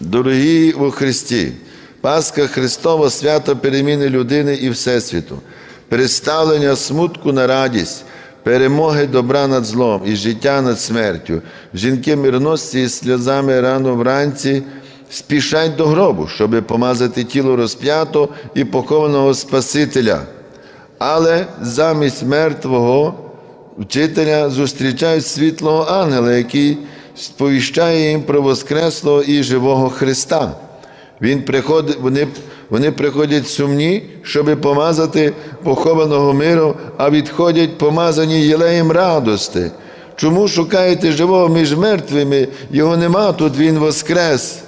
Дорогі у Христі, Пасха Христова свято переміни людини і Всесвіту, переставлення смутку на радість, перемоги добра над злом і життя над смертю. Жінки мирносці із сльозами рано вранці спішать до гробу, щоби помазати тіло розп'ято і похованого Спасителя. Але замість мертвого вчителя зустрічають світлого ангела, який сповіщає їм про Воскреслого і живого Христа. Він приходить, вони, вони приходять сумні, щоб помазати похованого миру, а відходять помазані єлеєм радости. Чому шукаєте живого між мертвими? Його нема тут, він воскрес.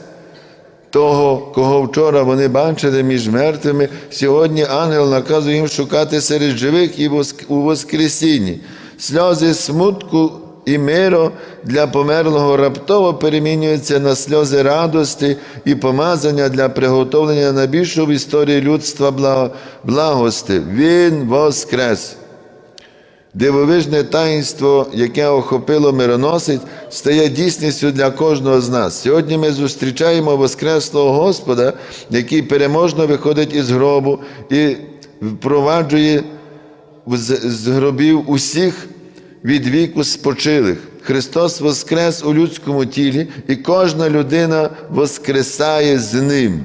Того, кого вчора вони бачили між мертвими, сьогодні ангел наказує їм шукати серед живих і у Воскресінні. Сльози смутку і миру для померлого раптово перемінюються на сльози радості і помазання для приготовлення найбільшого в історії людства благости. Він воскрес. Дивовижне таїнство, яке охопило мироносець, стає дійсністю для кожного з нас. Сьогодні ми зустрічаємо Воскреслого Господа, який переможно виходить із гробу і впроваджує з гробів усіх від віку спочилих. Христос воскрес у людському тілі, і кожна людина воскресає з ним.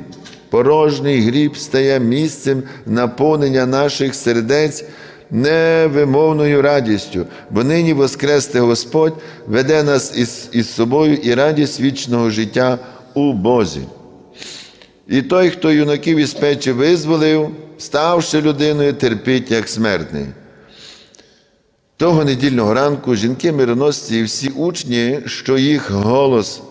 Порожній гріб стає місцем наповнення наших сердець невимовною радістю, бо нині воскрести Господь веде нас із, із собою і радість вічного життя у Бозі. І той, хто юнаків із печі визволив, ставши людиною, терпить як смертний. Того недільного ранку жінки мироносці і всі учні, що їх голос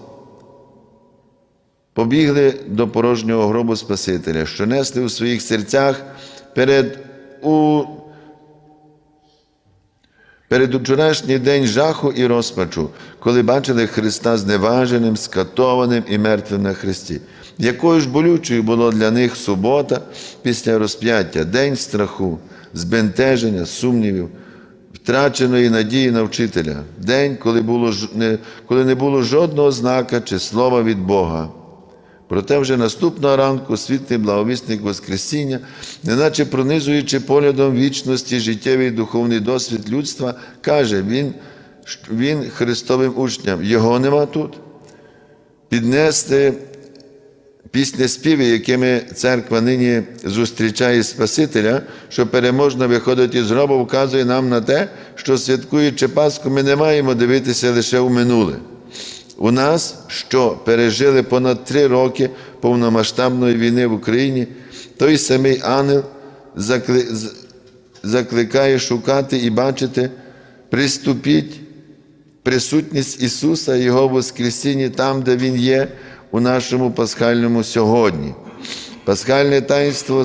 побігли до порожнього гробу Спасителя, що несли у своїх серцях перед у Перед вчорашній день жаху і розпачу, коли бачили Христа зневаженим, скатованим і мертвим на Христі. Якою ж болючою було для них субота після розп'яття, день страху, збентеження, сумнівів, втраченої надії на вчителя, день, коли, було, коли не було жодного знака чи слова від Бога. Проте вже наступного ранку світлий благовісник Воскресіння, неначе пронизуючи поглядом вічності життєвий духовний досвід людства, каже, він, він Христовим учням, його нема тут. Піднести після співи, якими церква нині зустрічає Спасителя, що переможно виходить із гробу, вказує нам на те, що святкуючи Пасху, ми не маємо дивитися лише у минуле. У нас, що пережили понад три роки повномасштабної війни в Україні, той самий ангел закли- закликає шукати і бачити, приступіть присутність Ісуса Його Воскресіння там, де Він є, у нашому пасхальному сьогодні. Пасхальне таїнство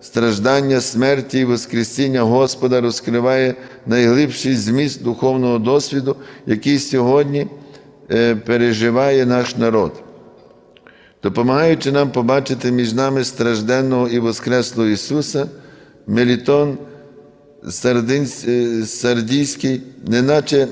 страждання, смерті і Воскресіння Господа розкриває найглибший зміст духовного досвіду, який сьогодні е, переживає наш народ. Допомагаючи нам побачити між нами стражденного і Воскреслого Ісуса, Мелітон е, Сардійський, неначе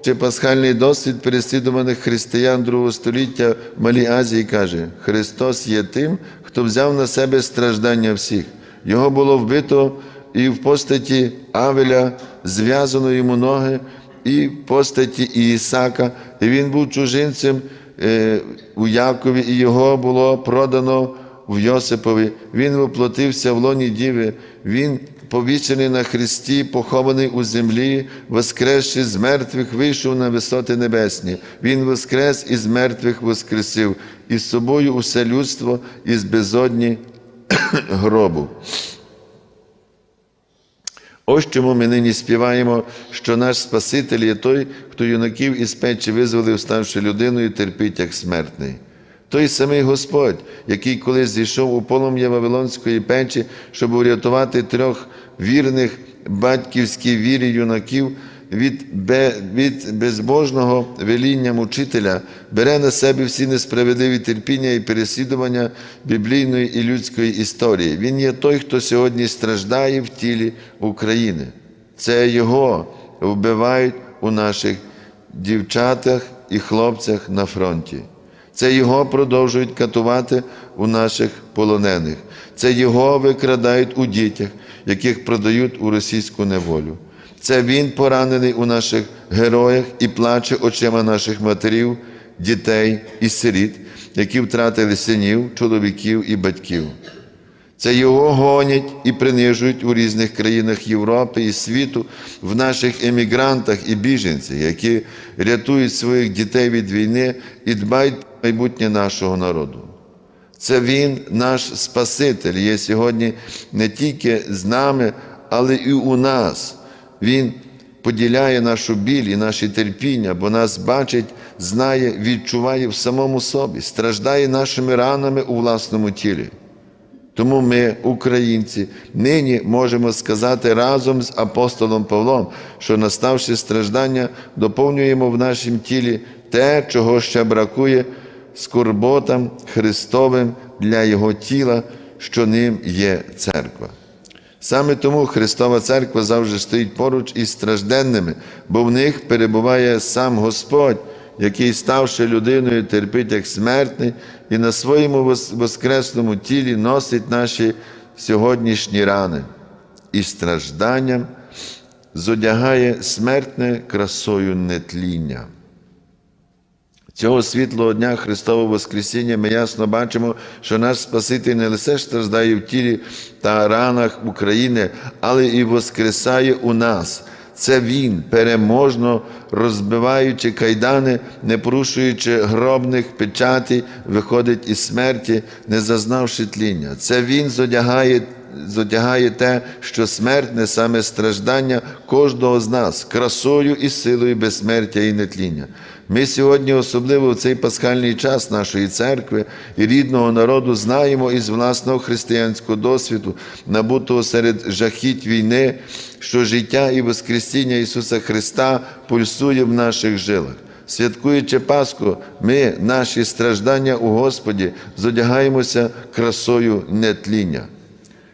підсумовуючи пасхальний досвід переслідуваних християн другого століття в Малій Азії, каже: Христос є тим, хто взяв на себе страждання всіх. Його було вбито і в постаті Авеля зв'язано йому ноги, і в постаті Ісака, і він був чужинцем е, у Якові, і його було продано в Йосипові. Він воплотився в лоні Діви, він повішений на хресті, похований у землі, воскресши з мертвих, вийшов на висоти небесні. Він воскрес і з мертвих воскресив, і з собою усе людство із безодні гробу. Ось чому ми нині співаємо, що наш Спаситель є той, хто юнаків із печі визволив, ставши людиною, терпить як смертний. Той самий Господь, який колись зійшов у полум'я Вавилонської печі, щоб урятувати трьох вірних батьківській вірі юнаків від, від безбожного веління мучителя, бере на себе всі несправедливі терпіння і переслідування біблійної і людської історії. Він є той, хто сьогодні страждає в тілі України. Це Його вбивають у наших дівчатах і хлопцях на фронті. Це його продовжують катувати у наших полонених. Це його викрадають у дітях, яких продають у російську неволю. Це він поранений у наших героях і плаче очима наших матерів, дітей і сиріт, які втратили синів, чоловіків і батьків. Це його гонять і принижують у різних країнах Європи і світу в наших емігрантах і біженцях, які рятують своїх дітей від війни і дбають майбутнє нашого народу. Це Він, наш Спаситель, є сьогодні не тільки з нами, але і у нас. Він поділяє нашу біль і наші терпіння, бо нас бачить, знає, відчуває в самому собі, страждає нашими ранами у власному тілі. Тому ми, українці, нині можемо сказати разом з апостолом Павлом, що, наставши страждання, доповнюємо в нашому тілі те, чого ще бракує скорботам Христовим для Його тіла, що ним є церква. Саме тому Христова Церква завжди стоїть поруч із стражденними, бо в них перебуває сам Господь, який, ставши людиною, терпить як смертний, і на своєму воскресному тілі носить наші сьогоднішні рани і стражданням зодягає смертне красою нетління. Цього світлого дня Христового Воскресіння ми ясно бачимо, що наш Спаситель не лише страждає в тілі та ранах України, але і воскресає у нас. Це Він, переможно розбиваючи кайдани, не порушуючи гробних печатей, виходить із смерті, не зазнавши тління. Це Він зодягає зодягає те, що смертне саме страждання кожного з нас, красою і силою безсмертя і нетління. Ми сьогодні, особливо в цей пасхальний час нашої церкви і рідного народу, знаємо із власного християнського досвіду, набутого серед жахіть війни, що життя і Воскресіння Ісуса Христа пульсує в наших жилах. Святкуючи Пасху, ми, наші страждання у Господі, зодягаємося красою нетління.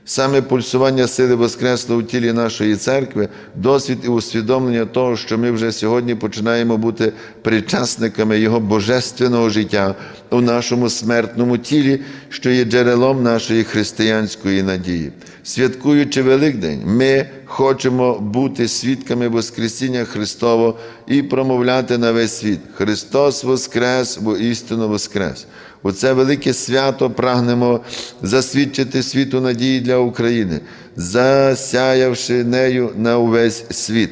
Саме пульсування сили Воскресло у тілі нашої церкви, досвід і усвідомлення того, що ми вже сьогодні починаємо бути причасниками Його божественного життя у нашому смертному тілі, що є джерелом нашої християнської надії. Святкуючи Великдень, ми хочемо бути свідками Воскресіння Христового і промовляти на весь світ: Христос Воскрес, бо істинно Воскрес! У це велике свято прагнемо засвідчити світу надії для України, засяявши нею на увесь світ.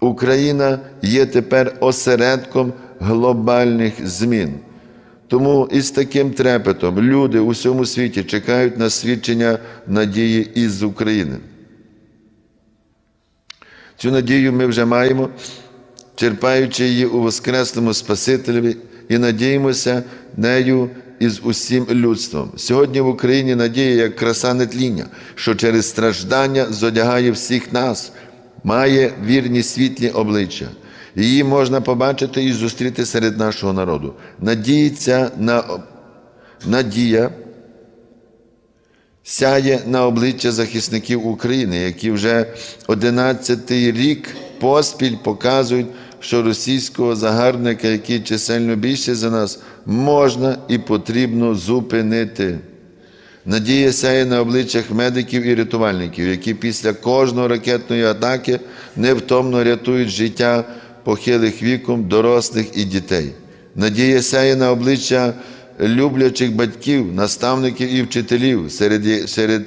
Україна є тепер осередком глобальних змін. Тому із таким трепетом люди у всьому світі чекають на свідчення надії із України. Цю надію ми вже маємо, черпаючи її у Воскреслому Спасителеві і надіємося нею із усім людством. Сьогодні в Україні надія як краса нетління, що через страждання зодягає всіх нас, має вірні світлі обличчя. Її можна побачити і зустріти серед нашого народу. Надіється на надія сяє на обличчя захисників України, які вже 11-й рік поспіль показують, що російського загарбника, який чисельно більше за нас, можна і потрібно зупинити. Надія сяє на обличчях медиків і рятувальників, які після кожної ракетної атаки невтомно рятують життя похилих віком, дорослих і дітей. Надія сяє на обличчя люблячих батьків, наставників і вчителів, серед, серед,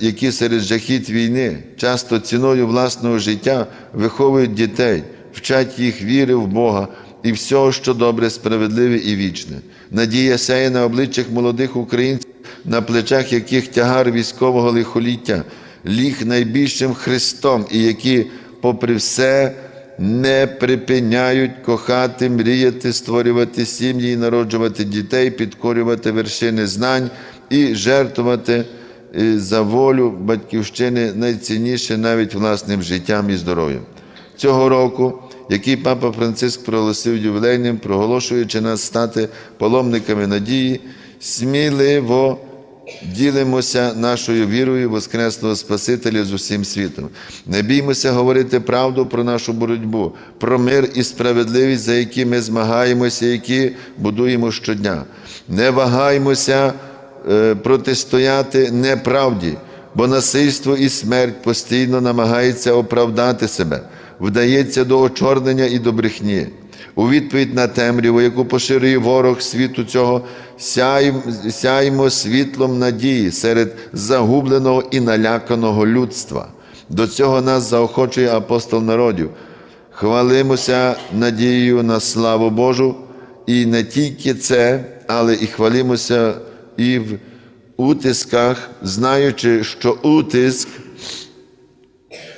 які серед жахіт війни, часто ціною власного життя виховують дітей, вчать їх віри в Бога і всього, що добре, справедливе і вічне. Надія сяє на обличчях молодих українців, на плечах яких тягар військового лихоліття ліг найбільшим Христом, і які, попри все, не припиняють кохати, мріяти, створювати сім'ї, народжувати дітей, підкорювати вершини знань і жертвувати за волю батьківщини найцінніше навіть власним життям і здоров'ям. Цього року, який Папа Франциск проголосив ювілейним, проголошуючи нас стати паломниками надії, сміливо ділимося нашою вірою Воскресного Спасителя з усім світом. Не біймося говорити правду про нашу боротьбу, про мир і справедливість, за які ми змагаємося, які будуємо щодня. Не вагаймося протистояти неправді, бо насильство і смерть постійно намагається оправдати себе, вдається до очорнення і до брехні. У відповідь на темряву, яку поширює ворог світу цього, сяємо світлом надії серед загубленого і наляканого людства. До цього нас заохочує апостол народів. Хвалимося надією на славу Божу, і не тільки це, але і хвалимося і в утисках, знаючи, що утиск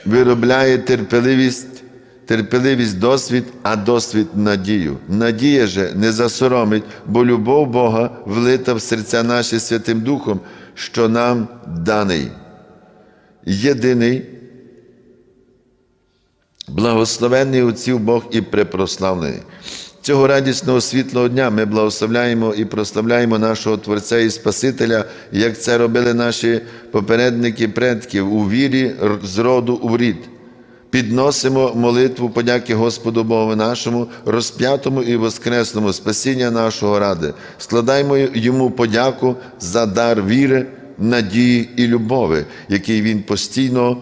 виробляє терпеливість, терпеливість досвід, а досвід надію. Надія же не засоромить, бо любов Бога влита в серця наші Святим Духом, що нам даний. Єдиний, благословенний отців Бог і препрославлений. Цього радісного світлого дня ми благословляємо і прославляємо нашого Творця і Спасителя, як це робили наші попередники предків у вірі з роду у рід. Підносимо молитву подяки Господу Богу нашому, розп'ятому і воскресному спасіння нашого ради. Складаємо йому подяку за дар віри, надії і любові, який він постійно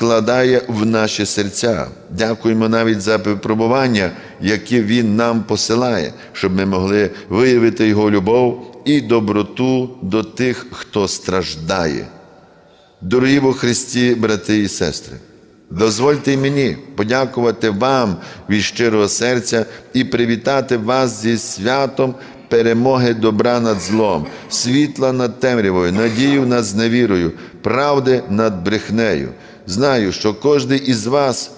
вкладає в наші серця. Дякуємо навіть за випробування, які Він нам посилає, щоб ми могли виявити Його любов і доброту до тих, хто страждає. Дорогі во Христі, брати і сестри, дозвольте мені подякувати вам від щирого серця і привітати вас зі святом перемоги добра над злом, світла над темрявою, надію над зневірою, правди над брехнею. Знаю, що кожен із вас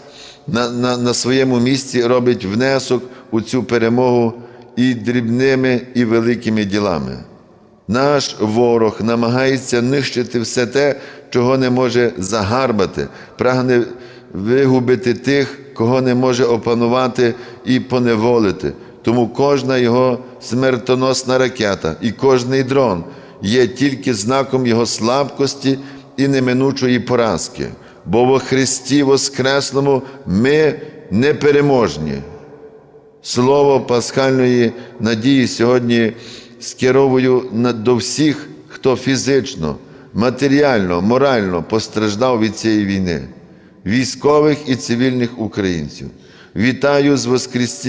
на, на, на своєму місці робить внесок у цю перемогу і дрібними, і великими ділами. Наш ворог намагається нищити все те, чого не може загарбати, прагне вигубити тих, кого не може опанувати і поневолити. Тому кожна його смертоносна ракета і кожний дрон є тільки знаком його слабкості і неминучої поразки. Бо во Христі Воскреслому ми непереможні. Слово пасхальної надії сьогодні скеровую до всіх, хто фізично, матеріально, морально постраждав від цієї війни, військових і цивільних українців. Вітаю з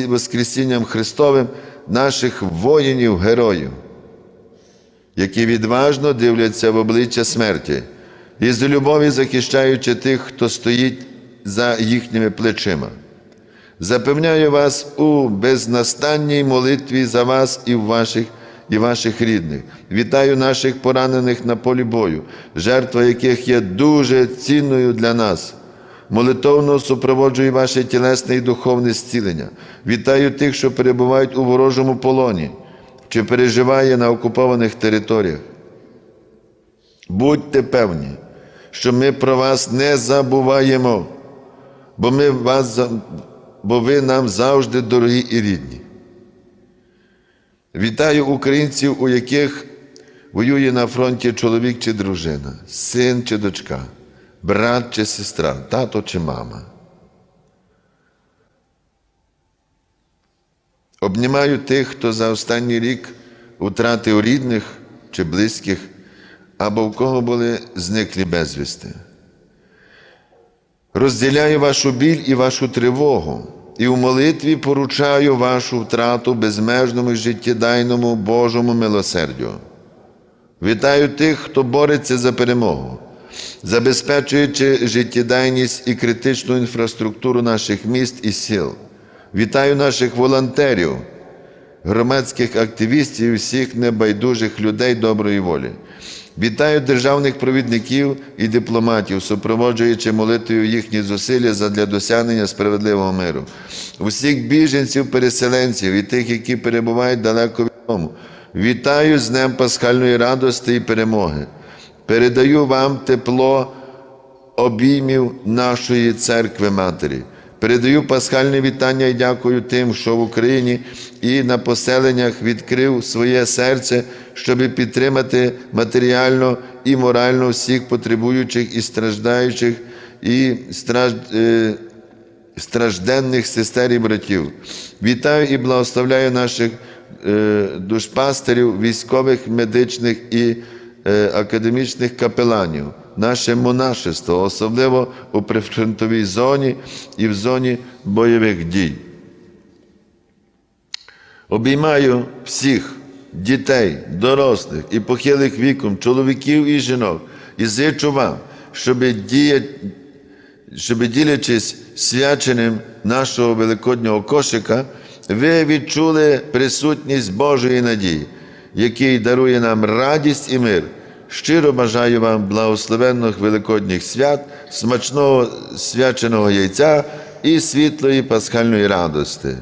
Воскресінням Христовим наших воїнів-героїв, які відважно дивляться в обличчя смерті і з любові захищаючи тих, хто стоїть за їхніми плечима. Запевняю вас у безнастанній молитві за вас і ваших і ваших рідних. Вітаю наших поранених на полі бою, жертва яких є дуже цінною для нас. Молитовно супроводжую ваше тілесне і духовне зцілення. Вітаю тих, що перебувають у ворожому полоні чи переживає на окупованих територіях. Будьте певні, що ми про вас не забуваємо, бо ми вас, бо ви нам завжди дорогі і рідні. Вітаю українців, у яких воює на фронті чоловік чи дружина, син чи дочка, брат чи сестра, тато чи мама. Обнімаю тих, хто за останній рік втратив рідних чи близьких, або в кого були зниклі безвісти. Розділяю вашу біль і вашу тривогу, і в молитві поручаю вашу втрату безмежному і життєдайному Божому милосердю. Вітаю тих, хто бореться за перемогу, забезпечуючи життєдайність і критичну інфраструктуру наших міст і сіл. Вітаю наших волонтерів, громадських активістів і всіх небайдужих людей доброї волі. Вітаю державних провідників і дипломатів, супроводжуючи молитвою їхні зусилля задля досягнення справедливого миру, усіх біженців, переселенців і тих, які перебувають далеко від дому. Вітаю з Днем Пасхальної радості і перемоги. Передаю вам тепло обіймів нашої церкви Матері. Передаю пасхальне вітання і дякую тим, що в Україні і на поселеннях відкрив своє серце, щоб підтримати матеріально і морально всіх потребуючих і страждаючих, і е, стражденних сестер і братів. Вітаю і благословляю наших е, душпастерів, військових, медичних і академічних капеланів, наше монашество, особливо у прифронтовій зоні і в зоні бойових дій. Обіймаю всіх дітей, дорослих і похилих віком, чоловіків і жінок, і зичу вам, щоб діяти щоб ділячись свяченим нашого великоднього кошика, ви відчули присутність Божої надії, який дарує нам радість і мир. Щиро бажаю вам благословенних великодніх свят, смачного свяченого яйця і світлої пасхальної радости.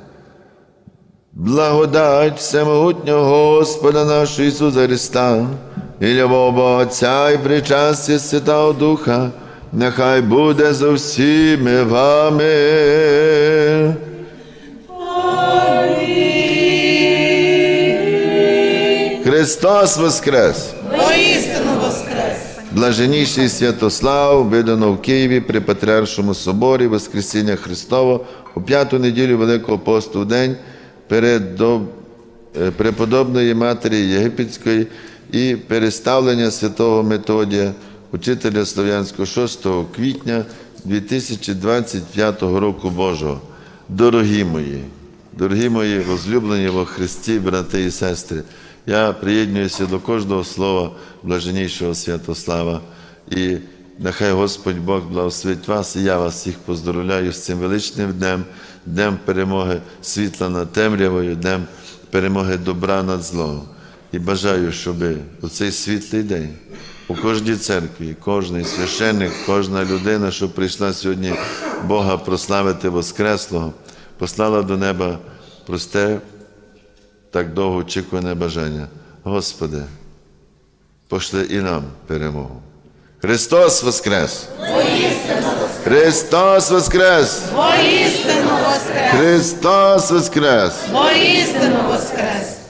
Благодать всемогутнього Господа нашого Ісуса Христа, і любов Бога Отця і причастя Святого Духа, нехай буде за всіми вами. Христос Воскрес! Воістину воскрес! Блаженніший Святослав видано в Києві при Патріаршому соборі Воскресіння Христова у п'яту неділю Великого посту в день передоб... е, преподобної Матері Єгипетської і переставлення святого Методія, учителя Слов'янського 6 квітня 2025 року Божого. Дорогі мої, дорогі мої возлюблені во Христі, брати і сестри, я приєднуюся до кожного слова блаженнішого Святослава. І нехай Господь Бог благословить вас, і я вас всіх поздоровляю з цим величним днем, днем перемоги світла над темрявою, днем перемоги добра над злом. І бажаю, щоб у цей світлий день у кожній церкві, кожний священник, кожна людина, що прийшла сьогодні Бога прославити Воскреслого, послала до неба просте, так довго очікуване бажання. Господи, пошли і нам перемогу. Христос Воскрес! Христос Воскрес! Воістину воскрес! Христос Воскрес! Воістину воскрес!